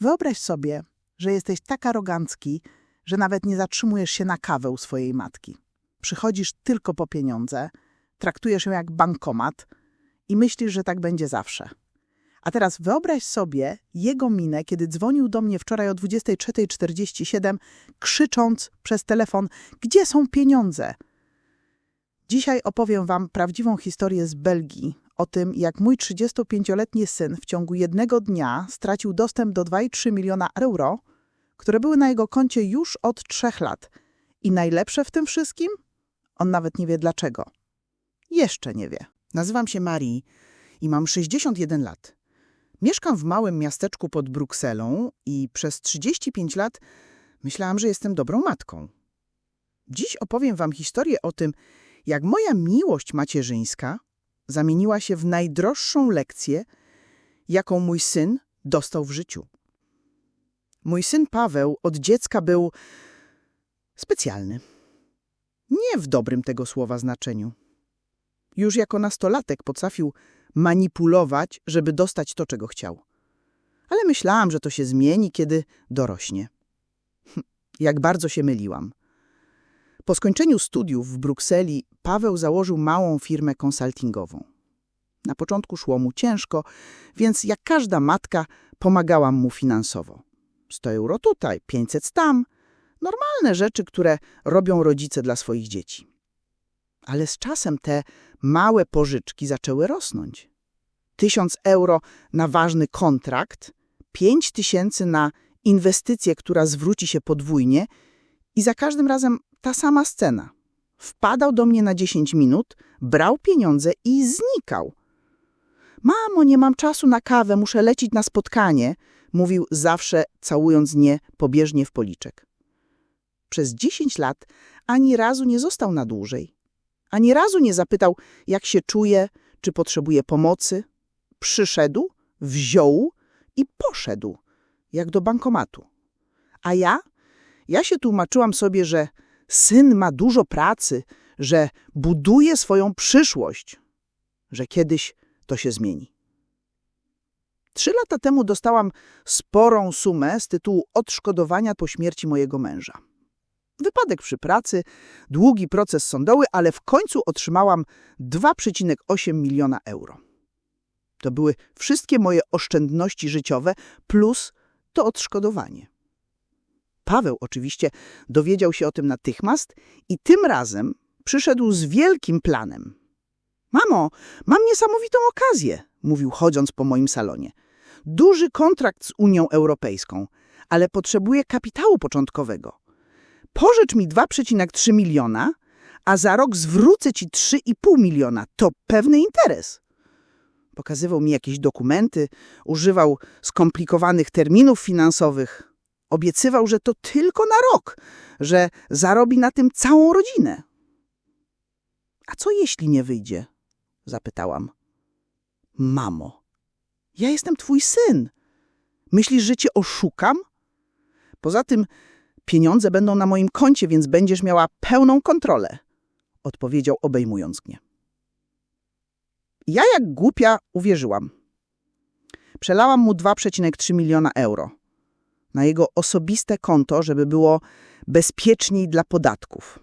Wyobraź sobie, że jesteś tak arogancki, że nawet nie zatrzymujesz się na kawę u swojej matki. Przychodzisz tylko po pieniądze, traktujesz ją jak bankomat i myślisz, że tak będzie zawsze. A teraz wyobraź sobie jego minę, kiedy dzwonił do mnie wczoraj o 23.47, krzycząc przez telefon: Gdzie są pieniądze? Dzisiaj opowiem Wam prawdziwą historię z Belgii o tym, jak mój 35-letni syn w ciągu jednego dnia stracił dostęp do 2,3 miliona euro, które były na jego koncie już od trzech lat. I najlepsze w tym wszystkim? On nawet nie wie dlaczego. Jeszcze nie wie. Nazywam się Marii i mam 61 lat. Mieszkam w małym miasteczku pod Brukselą i przez 35 lat myślałam, że jestem dobrą matką. Dziś opowiem wam historię o tym, jak moja miłość macierzyńska zamieniła się w najdroższą lekcję, jaką mój syn dostał w życiu. Mój syn Paweł od dziecka był specjalny. Nie w dobrym tego słowa znaczeniu. Już jako nastolatek potrafił manipulować, żeby dostać to, czego chciał. Ale myślałam, że to się zmieni, kiedy dorośnie. Jak bardzo się myliłam. Po skończeniu studiów w Brukseli Paweł założył małą firmę konsultingową. Na początku szło mu ciężko, więc jak każda matka pomagałam mu finansowo. 100 euro tutaj, 500 tam. Normalne rzeczy, które robią rodzice dla swoich dzieci. Ale z czasem te małe pożyczki zaczęły rosnąć. Tysiąc euro na ważny kontrakt, pięć tysięcy na inwestycję, która zwróci się podwójnie i za każdym razem ta sama scena. Wpadał do mnie na 10 minut, brał pieniądze i znikał. Mamo, nie mam czasu na kawę, muszę lecieć na spotkanie, mówił zawsze, całując nie pobieżnie w policzek. Przez 10 lat ani razu nie został na dłużej. Ani razu nie zapytał, jak się czuje, czy potrzebuje pomocy. Przyszedł, wziął i poszedł, jak do bankomatu. A ja? Ja się tłumaczyłam sobie, że syn ma dużo pracy, że buduje swoją przyszłość, że kiedyś to się zmieni. Trzy lata temu dostałam sporą sumę z tytułu odszkodowania po śmierci mojego męża. Wypadek przy pracy, długi proces sądowy, ale w końcu otrzymałam 2,8 miliona euro. To były wszystkie moje oszczędności życiowe plus to odszkodowanie. Paweł oczywiście dowiedział się o tym natychmiast i tym razem przyszedł z wielkim planem. Mamo, mam niesamowitą okazję, mówił chodząc po moim salonie. Duży kontrakt z Unią Europejską, ale potrzebuję kapitału początkowego. Pożycz mi 2,3 miliona, a za rok zwrócę ci 3,5 miliona. To pewny interes. Pokazywał mi jakieś dokumenty, używał skomplikowanych terminów finansowych. Obiecywał, że to tylko na rok, że zarobi na tym całą rodzinę. A co jeśli nie wyjdzie? Zapytałam. Mamo, ja jestem twój syn. Myślisz, że cię oszukam? Poza tym pieniądze będą na moim koncie, więc będziesz miała pełną kontrolę, odpowiedział obejmując mnie. Ja jak głupia uwierzyłam. Przelałam mu 2,3 miliona euro na jego osobiste konto, żeby było bezpieczniej dla podatków.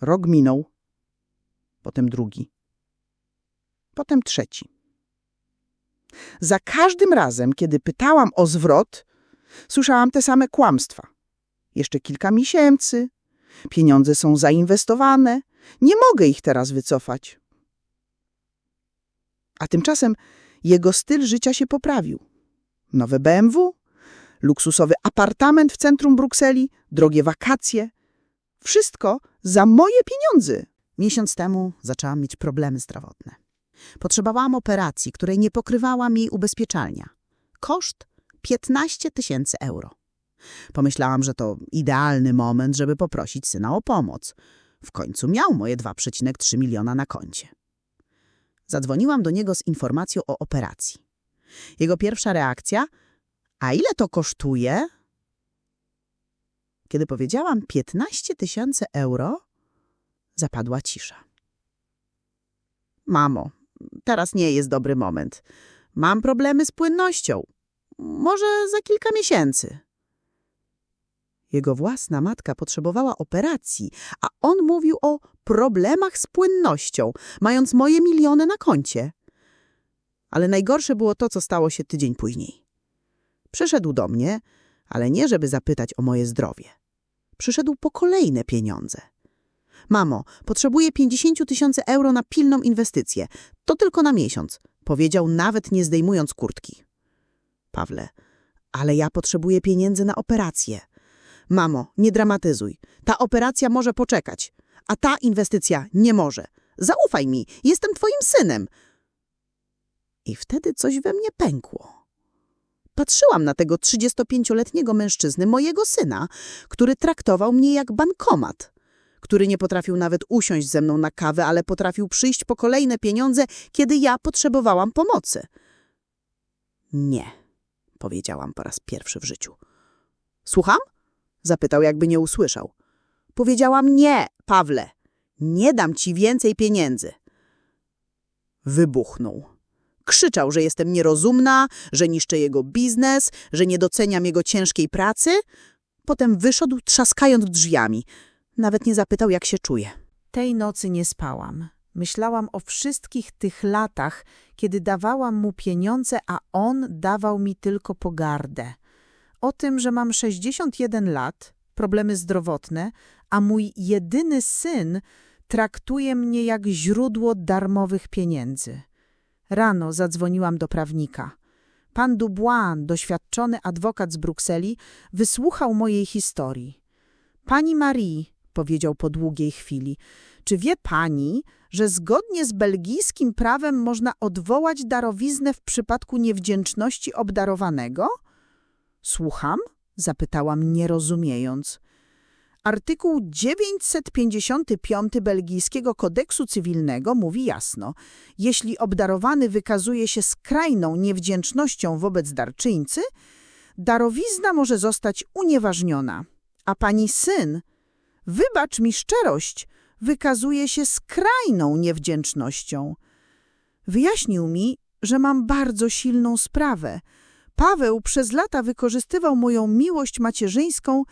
Rok minął, potem drugi, potem trzeci. Za każdym razem, kiedy pytałam o zwrot, słyszałam te same kłamstwa. Jeszcze kilka miesięcy, pieniądze są zainwestowane, nie mogę ich teraz wycofać. A tymczasem jego styl życia się poprawił. Nowe BMW, luksusowy apartament w centrum Brukseli, drogie wakacje. Wszystko za moje pieniądze. Miesiąc temu zaczęłam mieć problemy zdrowotne. Potrzebowałam operacji, której nie pokrywała mi ubezpieczalnia. Koszt 15 tysięcy euro. Pomyślałam, że to idealny moment, żeby poprosić syna o pomoc. W końcu miał moje 2,3 miliona na koncie. Zadzwoniłam do niego z informacją o operacji. Jego pierwsza reakcja – a ile to kosztuje? Kiedy powiedziałam 15 tysięcy euro, zapadła cisza. Mamo, teraz nie jest dobry moment. Mam problemy z płynnością. Może za kilka miesięcy. Jego własna matka potrzebowała operacji, a on mówił o problemach z płynnością, mając moje miliony na koncie. Ale najgorsze było to, co stało się tydzień później. Przyszedł do mnie, ale nie żeby zapytać o moje zdrowie. Przyszedł po kolejne pieniądze. Mamo, potrzebuję 50 tysięcy euro na pilną inwestycję. To tylko na miesiąc, powiedział nawet nie zdejmując kurtki. Pawle, ale ja potrzebuję pieniędzy na operację. Mamo, nie dramatyzuj. Ta operacja może poczekać, a ta inwestycja nie może. Zaufaj mi, jestem twoim synem. I wtedy coś we mnie pękło. Patrzyłam na tego 35-letniego mężczyznę, mojego syna, który traktował mnie jak bankomat, który nie potrafił nawet usiąść ze mną na kawę, ale potrafił przyjść po kolejne pieniądze, kiedy ja potrzebowałam pomocy. Nie, powiedziałam po raz pierwszy w życiu. Słucham? Zapytał, jakby nie usłyszał. Powiedziałam nie, Pawle. Nie dam ci więcej pieniędzy. Wybuchnął. Krzyczał, że jestem nierozumna, że niszczę jego biznes, że nie doceniam jego ciężkiej pracy. Potem wyszedł, trzaskając drzwiami. Nawet nie zapytał, jak się czuje. Tej nocy nie spałam. Myślałam o wszystkich tych latach, kiedy dawałam mu pieniądze, a on dawał mi tylko pogardę. O tym, że mam 61 lat, problemy zdrowotne, a mój jedyny syn traktuje mnie jak źródło darmowych pieniędzy. Rano zadzwoniłam do prawnika. Pan Dubois, doświadczony adwokat z Brukseli, wysłuchał mojej historii. Pani Marie, powiedział po długiej chwili, czy wie pani, że zgodnie z belgijskim prawem można odwołać darowiznę w przypadku niewdzięczności obdarowanego? Słucham? zapytałam, nie rozumiejąc. Artykuł 955 belgijskiego kodeksu cywilnego mówi jasno, jeśli obdarowany wykazuje się skrajną niewdzięcznością wobec darczyńcy, darowizna może zostać unieważniona. A pani syn, wybacz mi szczerość, wykazuje się skrajną niewdzięcznością. Wyjaśnił mi, że mam bardzo silną sprawę. Paweł przez lata wykorzystywał moją miłość macierzyńską,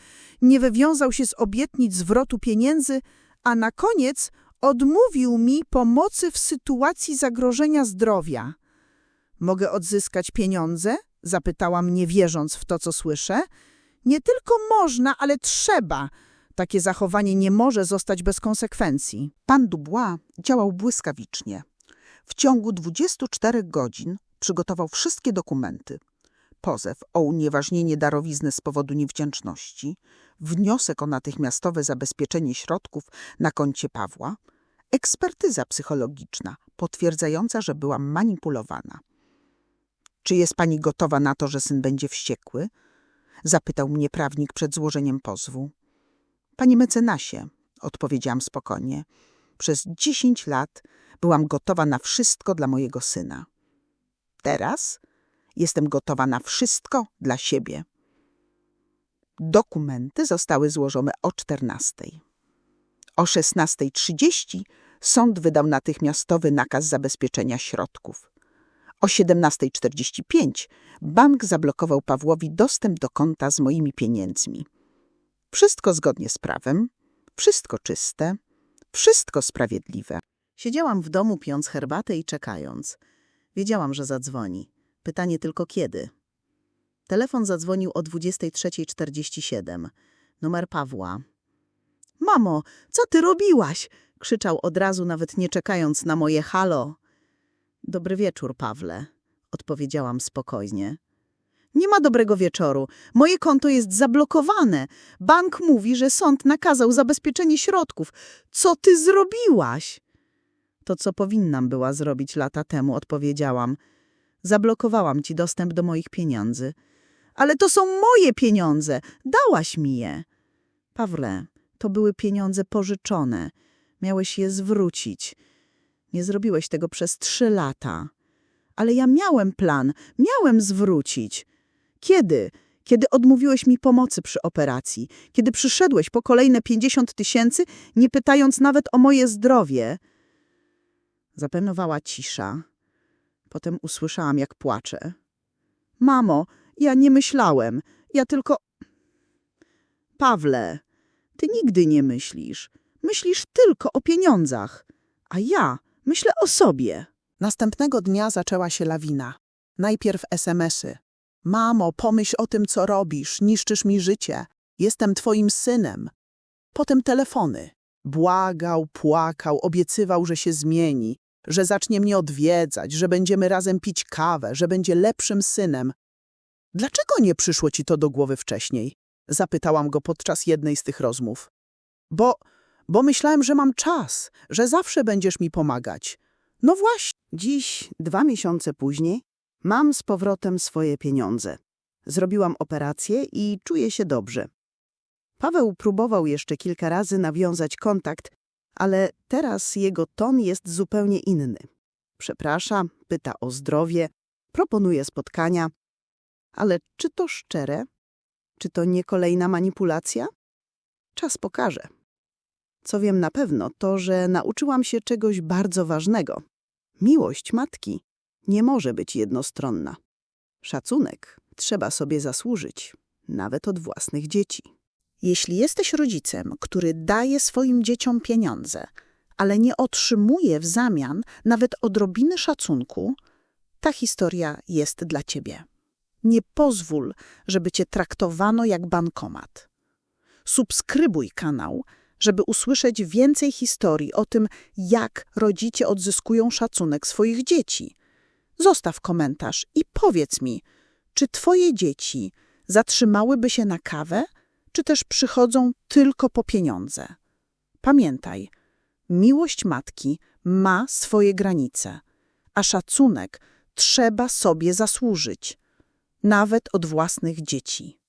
nie wywiązał się z obietnic zwrotu pieniędzy, a na koniec odmówił mi pomocy w sytuacji zagrożenia zdrowia. Mogę odzyskać pieniądze? Zapytałam, nie wierząc w to, co słyszę. Nie tylko można, ale trzeba. Takie zachowanie nie może zostać bez konsekwencji. Pan Dubois działał błyskawicznie. W ciągu 24 godzin przygotował wszystkie dokumenty. Pozew o unieważnienie darowizny z powodu niewdzięczności, wniosek o natychmiastowe zabezpieczenie środków na koncie Pawła, ekspertyza psychologiczna potwierdzająca, że była manipulowana. Czy jest pani gotowa na to, że syn będzie wściekły? Zapytał mnie prawnik przed złożeniem pozwu. Panie mecenasie, odpowiedziałam spokojnie, przez dziesięć lat byłam gotowa na wszystko dla mojego syna. Teraz jestem gotowa na wszystko dla siebie. Dokumenty zostały złożone o 14. O 16.30 sąd wydał natychmiastowy nakaz zabezpieczenia środków. O 17.45 bank zablokował Pawłowi dostęp do konta z moimi pieniędzmi. Wszystko zgodnie z prawem, wszystko czyste, wszystko sprawiedliwe. Siedziałam w domu pijąc herbatę i czekając. Wiedziałam, że zadzwoni. Pytanie tylko kiedy. Telefon zadzwonił o 23.47. Numer Pawła. Mamo, co ty robiłaś? Krzyczał od razu, nawet nie czekając na moje halo. Dobry wieczór, Pawle, odpowiedziałam spokojnie. Nie ma dobrego wieczoru. Moje konto jest zablokowane. Bank mówi, że sąd nakazał zabezpieczenie środków. Co ty zrobiłaś? To, co powinnam była zrobić lata temu, odpowiedziałam. Zablokowałam ci dostęp do moich pieniędzy. Ale to są moje pieniądze. Dałaś mi je. Pawle, to były pieniądze pożyczone. Miałeś je zwrócić. Nie zrobiłeś tego przez trzy lata. Ale ja miałem plan, miałem zwrócić. Kiedy? Kiedy odmówiłeś mi pomocy przy operacji, kiedy przyszedłeś po kolejne pięćdziesiąt tysięcy, nie pytając nawet o moje zdrowie. Zapanowała cisza. Potem usłyszałam, jak płacze. Mamo, Ja nie myślałem. Ja tylko... Pawle, ty nigdy nie myślisz. Myślisz tylko o pieniądzach. A ja myślę o sobie. Następnego dnia zaczęła się lawina. Najpierw SMS-y. Mamo, pomyśl o tym, co robisz, niszczysz mi życie. Jestem twoim synem. Potem telefony. Błagał, płakał, obiecywał, że się zmieni, że zacznie mnie odwiedzać, że będziemy razem pić kawę, że będzie lepszym synem. Dlaczego nie przyszło ci to do głowy wcześniej? Zapytałam go podczas jednej z tych rozmów. Bo, bo myślałem, że mam czas, że zawsze będziesz mi pomagać. No właśnie. Dziś, dwa miesiące później, mam z powrotem swoje pieniądze. Zrobiłam operację i czuję się dobrze. Paweł próbował jeszcze kilka razy nawiązać kontakt, ale teraz jego ton jest zupełnie inny. Przeprasza, pyta o zdrowie, proponuje spotkania. Ale czy to szczere? Czy to nie kolejna manipulacja? Czas pokaże. Co wiem na pewno, to że nauczyłam się czegoś bardzo ważnego. Miłość matki nie może być jednostronna. Szacunek trzeba sobie zasłużyć, nawet od własnych dzieci. Jeśli jesteś rodzicem, który daje swoim dzieciom pieniądze, ale nie otrzymuje w zamian nawet odrobiny szacunku, ta historia jest dla ciebie. Nie pozwól, żeby cię traktowano jak bankomat. Subskrybuj kanał, żeby usłyszeć więcej historii o tym, jak rodzice odzyskują szacunek swoich dzieci. Zostaw komentarz i powiedz mi, czy twoje dzieci zatrzymałyby się na kawę, czy też przychodzą tylko po pieniądze. Pamiętaj, miłość matki ma swoje granice, a szacunek trzeba sobie zasłużyć, nawet od własnych dzieci.